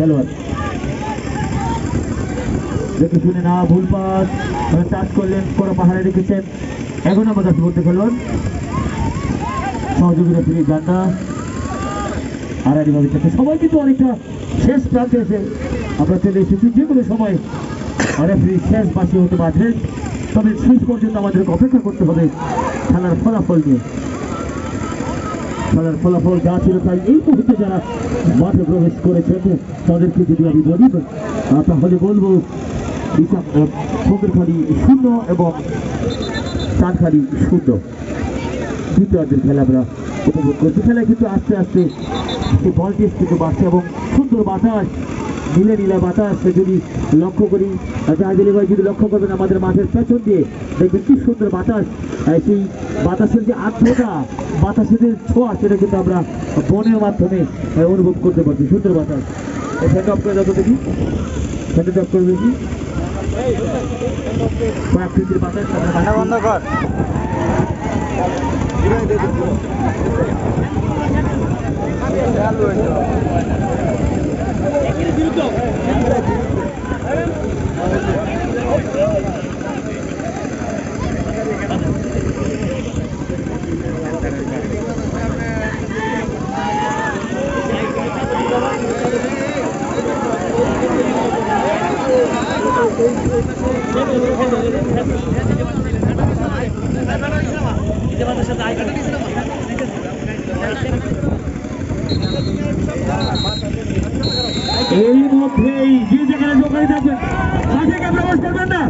খেলোয়াড়। দেখে শুনে না, ভুল পাস। টাচ করলেন, কোনো পাহাড়ে রেখেছেন। এখন আমার কাছে বলতে খেলোয়াড়। সহযোগিতা ফিরে যান না। আড়াআড়ি ভাবে থাকে সবাই কিন্তু অনেকটা শেষ প্রান্তে এসে আমরা চলে এসেছি যে কোনো সময়। রেফারি শেষ বাসি হতে পারবে তবে শেষ পর্যন্ত আমাদেরকে অপেক্ষা করতে হবে খেলার ফলাফল নিয়ে। খেলার ফলাফল যা ছিল তাই এই মুহূর্তে যারা মাঠে প্রবেশ করেছেন তাদেরকে যদি আমি বলি তাহলে বলব খালি শূন্য এবং চাঁদখালি শূন্য। দ্বিতীয়ার্ধের খেলা আমরা উপভোগ করছি। খেলায় কিন্তু আস্তে আস্তে সেই বলটি থেকে বাড়ছে এবং সুন্দর বাতাস নীলে নীলা বাতাস যদি লক্ষ্য করি জাহাজের ভাই যদি লক্ষ্য করবেন আমাদের মাঠের পেছন দিয়ে দেখবেন কি সুন্দর বাতাস। সেই বাতাসের যে আর্দ্রতা বাতাসের যে ছোঁয়া সেটা কিন্তু আমরা বনের মাধ্যমে অনুভব করতে পারছি। সুন্দর বাতাস। অফ করে যাব দেখি। অফ করে দেখি। প্রাকৃতিক বাতাস বন্ধ কর। এই মধ্যেই যে যেখানে দোকানে থাকবে প্রবেশ করবেন না।